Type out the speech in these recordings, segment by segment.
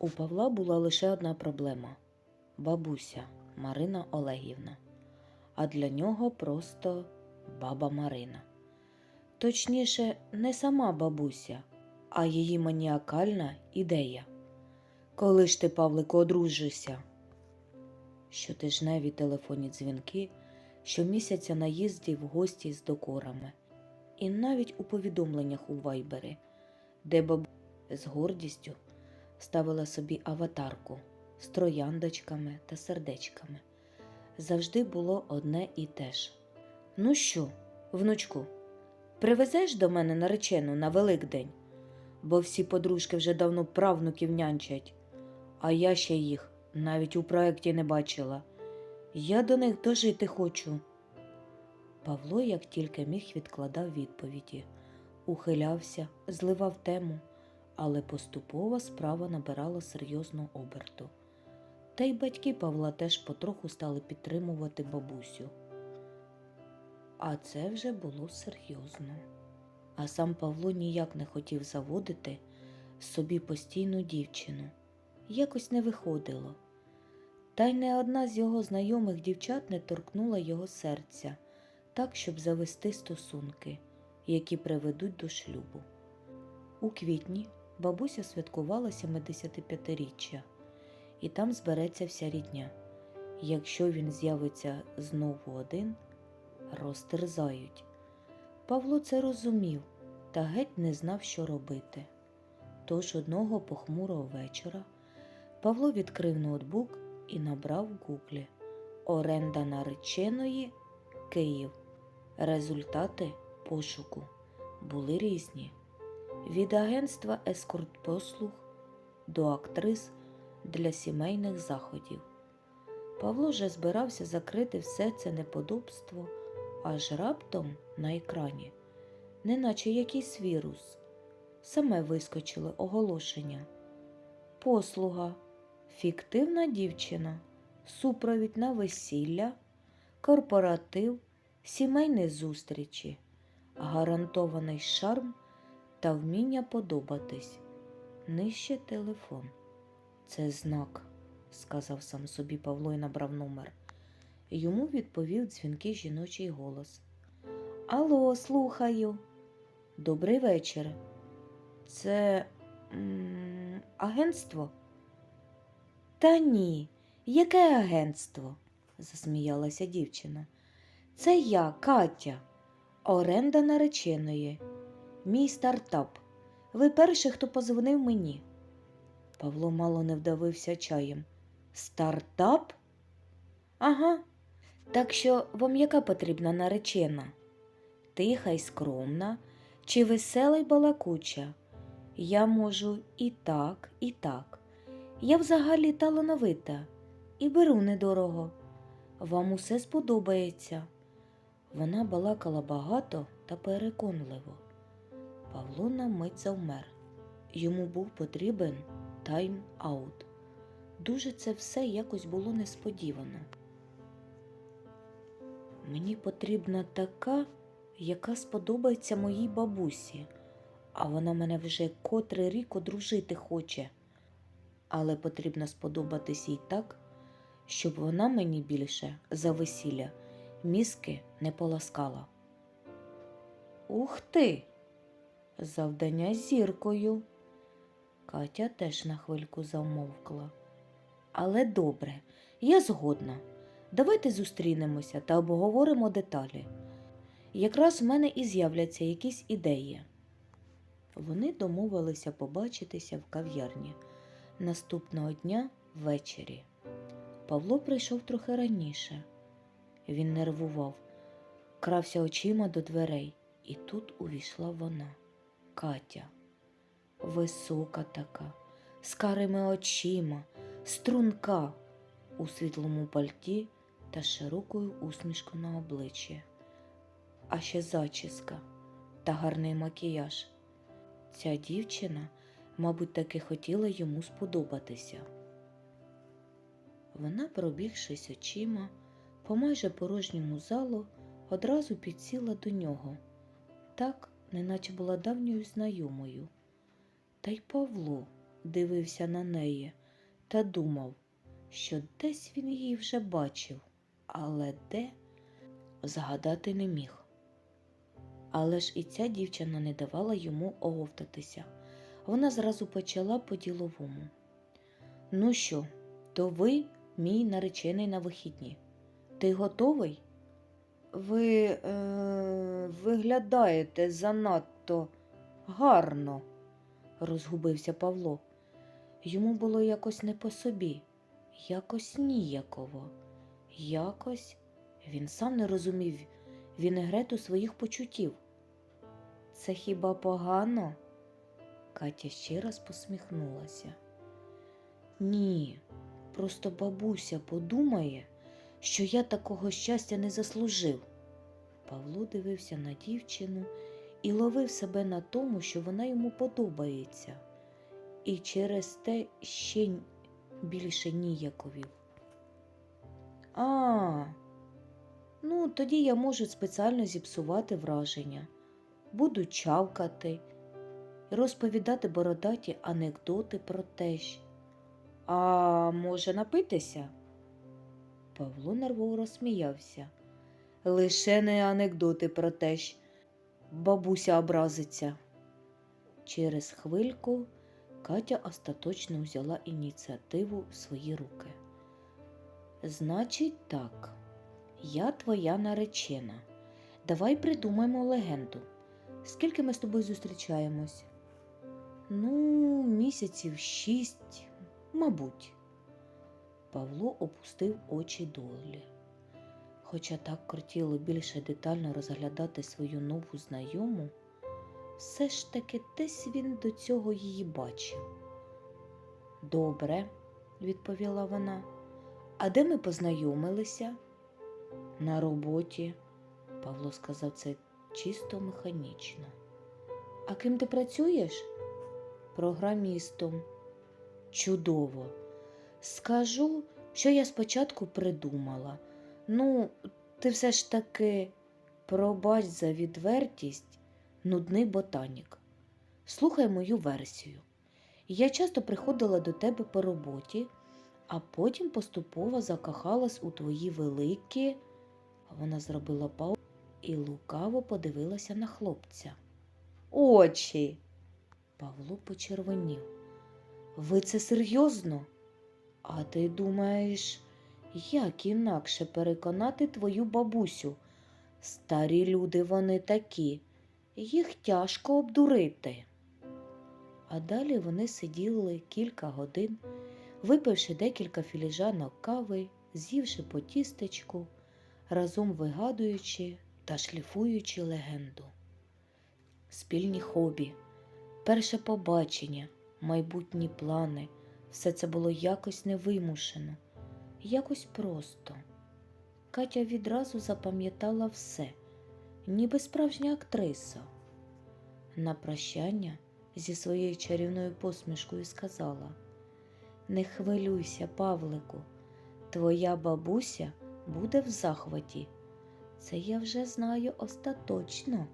У Павла була лише одна проблема бабуся Марина Олегівна, а для нього просто баба Марина. Точніше, не сама бабуся, а її маніакальна ідея. Коли ж ти, Павлику, одружишся? Щотижневі телефонні дзвінки, щомісяця наїзді в гості з докорами, і навіть у повідомленнях у Вайбері, де бабуся з гордістю ставила собі аватарку з трояндочками та сердечками. Завжди було одне і те ж. Ну що, внучку, привезеш до мене наречену на Великдень? Бо всі подружки вже давно правнуків нянчать, а я ще їх навіть у проєкті не бачила. Я до них дожити хочу. Павло, як тільки міг, відкладав відповіді, ухилявся, зливав тему, але поступово справа набирала серйозного оберту. Та й батьки Павла теж потроху стали підтримувати бабусю. А це вже було серйозно. А сам Павло ніяк не хотів заводити собі постійну дівчину. Якось не виходило. Та й не одна з його знайомих дівчат не торкнула його серця так, щоб завести стосунки, які приведуть до шлюбу. У квітні бабуся святкувала 75-річчя, і там збереться вся рідня. Якщо він з'явиться знову один, розтерзають. Павло це розумів та геть не знав, що робити. Тож одного похмурого вечора Павло відкрив ноутбук і набрав в гуглі Оренда нареченої Київ. Результати пошуку були різні: від агентства ескорт-послуг до актрис для сімейних заходів. Павло вже збирався закрити все це неподобство, аж раптом на екрані, неначе якийсь вірус, саме вискочило оголошення. Послуга, фіктивна дівчина, супровід на весілля, корпоратив, сімейні зустрічі, гарантований шарм та вміння подобатись. Нижче телефон. Це знак, сказав сам собі Павло і набрав номер. Йому відповів дзвінкий жіночий голос. Алло, слухаю. Добрий вечір. Це агентство? Та ні, яке агентство? засміялася дівчина. Це я, Катя, оренда нареченої, мій стартап. Ви перший, хто позвонив мені. Павло мало не вдавився чаєм. Стартап? Ага. Так що вам яка потрібна наречена? Тиха й скромна, чи весела й балакуча? Я можу і так, і так. Я взагалі талановита і беру недорого. Вам усе сподобається. Вона балакала багато та переконливо. Павло на мить завмер. Йому був потрібен тайм-аут. Дуже це все якось було несподівано. Мені потрібна така, яка сподобається моїй бабусі, а вона мене вже котрий рік одружити хоче. Але потрібно сподобатись їй так, щоб вона мені більше за весілля мізки не поласкала. Ух ти! Завдання зіркою. Катя теж на хвильку замовкла. Але добре, я згодна. Давайте зустрінемося та обговоримо деталі. Якраз в мене і з'являться якісь ідеї. Вони домовилися побачитися в кав'ярні наступного дня ввечері. Павло прийшов трохи раніше. Він нервував, крався очима до дверей, і тут увійшла вона, Катя. Висока така, з карими очима, струнка у світлому пальті та широкою усмішкою на обличчі. А ще зачіска та гарний макіяж. Ця дівчина, мабуть, таки хотіла йому сподобатися. Вона, пробігшись очима, по майже порожньому залу, одразу підсіла до нього, так, неначе була давньою знайомою. Та й Павло дивився на неї та думав, що десь він її вже бачив, але де згадати не міг. Але ж і ця дівчина не давала йому оговтатися. Вона зразу почала по-діловому. Ну що, то ви мій наречений на вихідні. Ти готовий? Ви е, виглядаєте занадто гарно, розгубився Павло. Йому було якось не по собі, якось ніяково, якось він сам не розумів вінегрету своїх почуттів. Це хіба погано? Катя ще раз посміхнулася. Ні, просто бабуся подумає, що я такого щастя не заслужив. Павло дивився на дівчину і ловив себе на тому, що вона йому подобається, і через те ще більше ніяковів. А, ну тоді я можу спеціально зіпсувати враження. Буду чавкати, розповідати бородаті анекдоти про тещ. А може напитися? Павло нервово розсміявся. Лише не анекдоти про тещ. Бабуся образиться. Через хвильку Катя остаточно взяла ініціативу в свої руки. Значить так, я твоя наречена. Давай придумаємо легенду. Скільки ми з тобою зустрічаємось? Ну, місяців шість, мабуть. Павло опустив очі долі. Хоча так кортіло більше детально розглядати свою нову знайому, все ж таки десь він до цього її бачив. Добре, відповіла вона. А де ми познайомилися? На роботі, Павло сказав це чисто механічно. А ким ти працюєш? Програмістом. Чудово. Скажу, що я спочатку придумала. Ну, ти все ж таки пробач за відвертість, нудний ботанік. Слухай мою версію. Я часто приходила до тебе по роботі, а потім поступово закохалась у твої великі. Вона зробила паузу і лукаво подивилася на хлопця. Очі. Павло почервонів. Ви це серйозно? А ти думаєш, як інакше переконати твою бабусю? Старі люди вони такі, їх тяжко обдурити. А далі вони сиділи кілька годин, випивши декілька філіжанок кави, з'ївши по тістечку, разом вигадуючи та шліфуючи легенду. Спільні хобі, перше побачення, майбутні плани все це було якось невимушено, якось просто. Катя відразу запам'ятала все, ніби справжня актриса. На прощання зі своєю чарівною посмішкою сказала: Не хвилюйся, Павлику, твоя бабуся буде в захваті. Це я вже знаю остаточно.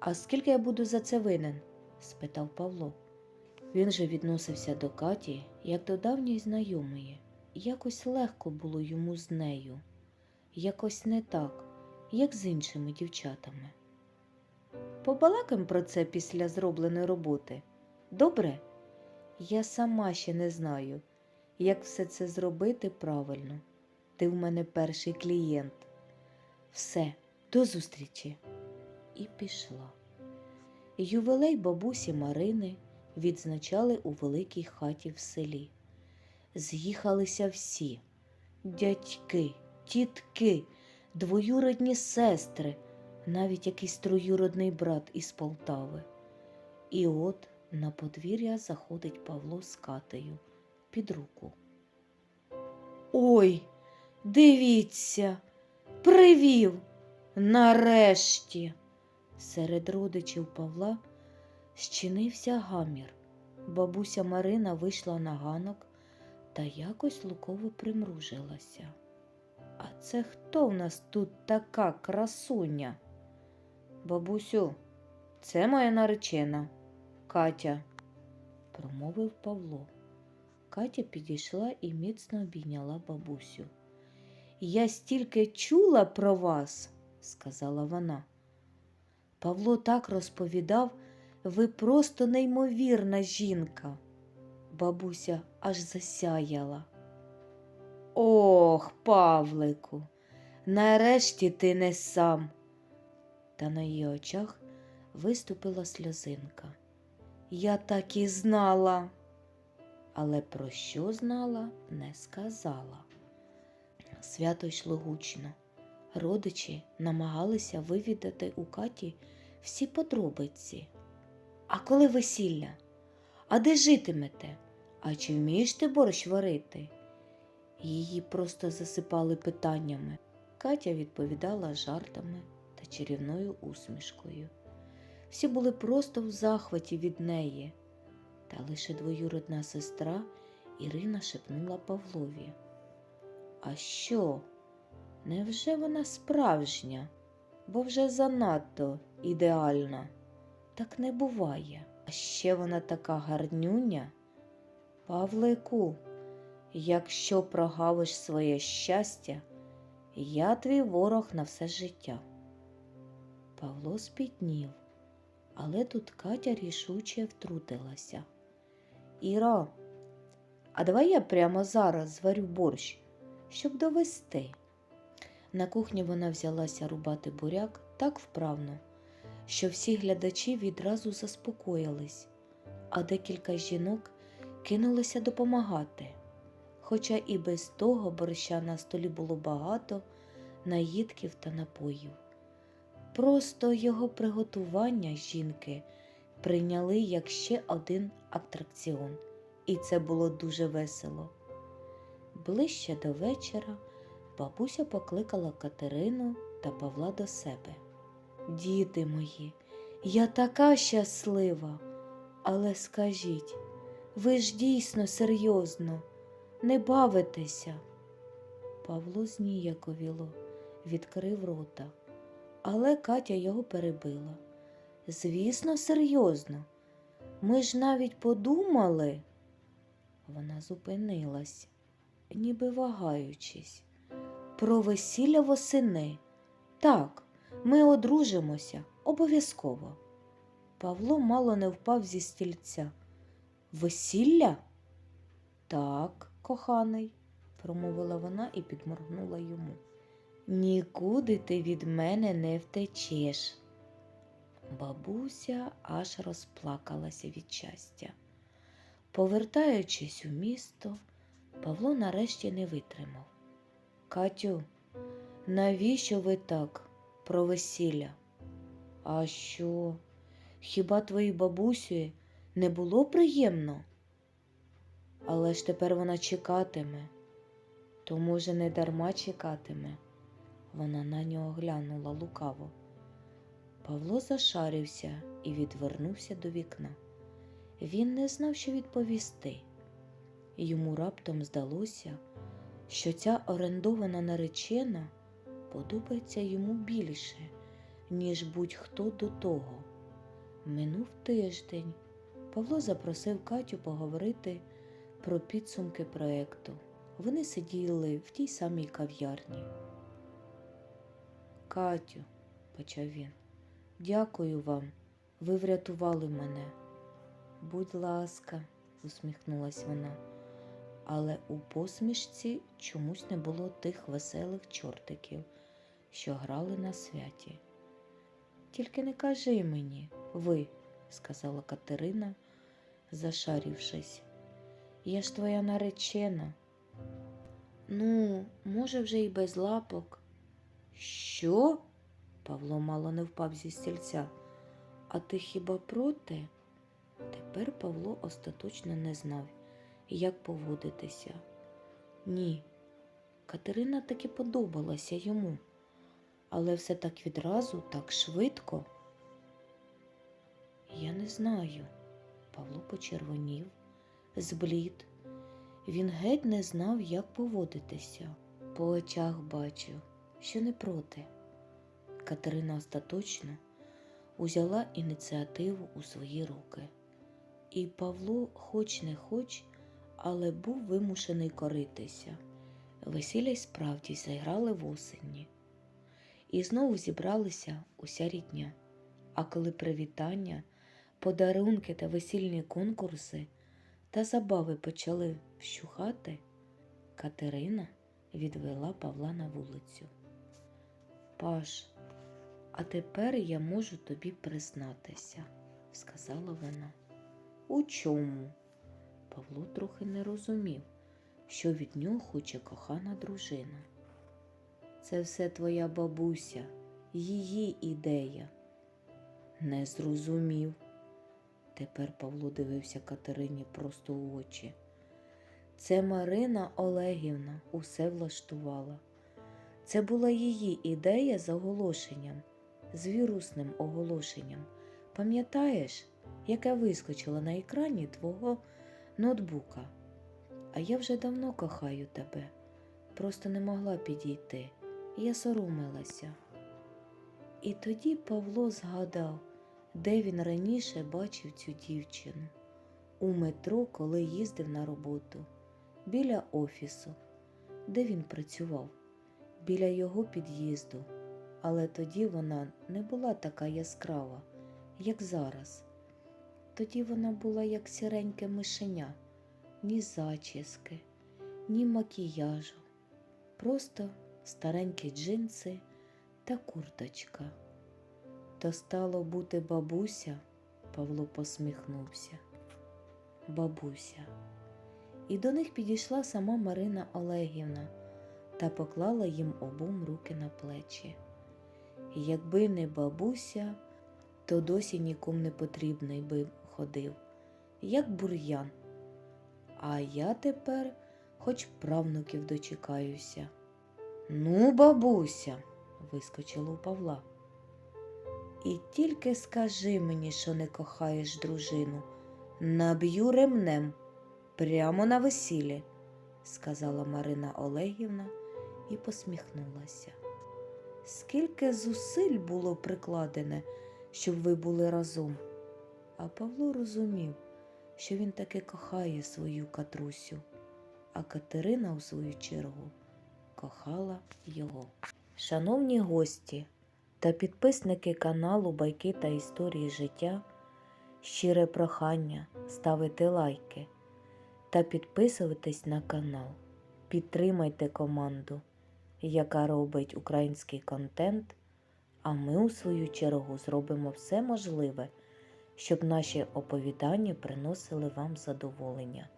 А скільки я буду за це винен? спитав Павло. Він же відносився до Каті, як до давньої знайомої. Якось легко було йому з нею, якось не так, як з іншими дівчатами. Побалакаємо про це після зробленої роботи. Добре? Я сама ще не знаю, як все це зробити правильно. Ти в мене перший клієнт. Все, до зустрічі. І пішла. Ювелей бабусі Марини відзначали у великій хаті в селі. З'їхалися всі дядьки, тітки, двоюродні сестри, навіть якийсь троюродний брат із Полтави. І от на подвір'я заходить Павло з Катею під руку. Ой, дивіться, привів нарешті. Серед родичів Павла щинився гамір. Бабуся Марина вийшла на ганок та якось луково примружилася. А це хто в нас тут така красуня? Бабусю, це моя наречена Катя. промовив Павло. Катя підійшла і міцно обійняла бабусю. Я стільки чула про вас, сказала вона. Павло так розповідав, ви просто неймовірна жінка. Бабуся аж засяяла. Ох, Павлику, нарешті ти не сам. Та на її очах виступила сльозинка. Я так і знала, але про що знала, не сказала. Свято йшло гучно. Родичі намагалися вивідати у Каті всі подробиці. А коли весілля? А де житимете? А чи вмієш ти борщ варити? Її просто засипали питаннями. Катя відповідала жартами та чарівною усмішкою. Всі були просто в захваті від неї, та лише двоюродна сестра Ірина шепнула Павлові. А що? Невже вона справжня, бо вже занадто ідеальна? Так не буває. А ще вона така гарнюня. Павлику, якщо прогавиш своє щастя, я твій ворог на все життя. Павло спітнів, але тут Катя рішуче втрутилася. Іро, а давай я прямо зараз зварю борщ, щоб довести. На кухні вона взялася рубати буряк так вправно, що всі глядачі відразу заспокоїлись, а декілька жінок кинулися допомагати. Хоча і без того борща на столі було багато наїдків та напоїв. Просто його приготування жінки прийняли як ще один атракціон, і це було дуже весело. Ближче до вечора бабуся покликала Катерину та Павла до себе. Діти мої, я така щаслива, але скажіть, ви ж дійсно серйозно, не бавитеся. Павло зніяковіло, відкрив рота, але Катя його перебила. Звісно, серйозно. Ми ж навіть подумали. Вона зупинилась, ніби вагаючись. Про весілля восени. Так, ми одружимося обов'язково. Павло мало не впав зі стільця. Весілля? Так, коханий, промовила вона і підморгнула йому. Нікуди ти від мене не втечеш. Бабуся аж розплакалася від щастя. Повертаючись у місто, Павло нарешті не витримав. Катю, навіщо ви так про весілля? А що? Хіба твоїй бабусі не було приємно? Але ж тепер вона чекатиме, то, може, не дарма чекатиме. Вона на нього глянула лукаво. Павло зашарився і відвернувся до вікна. Він не знав, що відповісти. Йому раптом здалося, що ця орендована наречена подобається йому більше, ніж будь-хто до того. Минув тиждень. Павло запросив Катю поговорити про підсумки проекту. Вони сиділи в тій самій кав'ярні. Катю, почав він, дякую вам. Ви врятували мене. Будь ласка, усміхнулась вона, але у посмішці чомусь не було тих веселих чортиків, що грали на святі. Тільки не кажи мені, ви, сказала Катерина, зашарівшись. Я ж твоя наречена. Ну, може, вже й без лапок. Що? Павло мало не впав зі стільця. А ти хіба проти? Тепер Павло остаточно не знав, як поводитися. Ні, Катерина таки подобалася йому, але все так відразу, так швидко. Я не знаю. Павло почервонів, зблід. Він геть не знав, як поводитися. По очах бачив, що не проти. Катерина остаточно узяла ініціативу у свої руки. І Павло, хоч не хоч, але був вимушений коритися. Весілля й справді зіграли в осені. І знову зібралися уся рідня. А коли привітання, подарунки та весільні конкурси та забави почали вщухати, Катерина відвела Павла на вулицю. Паш, а тепер я можу тобі признатися, сказала вона. У чому? Павло трохи не розумів, що від нього хоче кохана дружина. Це все твоя бабуся, її ідея. Не зрозумів. Тепер Павло дивився Катерині просто в очі. Це Марина Олегівна усе влаштувала. Це була її ідея з оголошенням, з вірусним оголошенням. Пам'ятаєш, яке вискочило на екрані твого ноутбука? А я вже давно кохаю тебе, просто не могла підійти. Я соромилася. І тоді Павло згадав, де він раніше бачив цю дівчину у метро, коли їздив на роботу, біля офісу, де він працював, біля його під'їзду. Але тоді вона не була така яскрава, як зараз. Тоді вона була як сіреньке мишеня, ні зачіски, ні макіяжу, просто старенькі джинси та курточка. То стало бути бабуся, Павло посміхнувся. Бабуся. І до них підійшла сама Марина Олегівна та поклала їм обом руки на плечі. Якби не бабуся, то досі нікому не потрібний би ходив, як бур'ян. А я тепер хоч правнуків дочекаюся. Ну, бабуся, вискочило у Павла. І тільки скажи мені, що не кохаєш дружину, наб'ю ремнем прямо на весіллі, сказала Марина Олегівна і посміхнулася. Скільки зусиль було прикладене, щоб ви були разом. А Павло розумів, що він таки кохає свою катрусю, а Катерина, у свою чергу, кохала його. Шановні гості та підписники каналу Байки та історії життя, щире прохання ставити лайки та підписуватись на канал. Підтримайте команду, яка робить український контент, а ми, у свою чергу, зробимо все можливе, щоб наші оповідання приносили вам задоволення.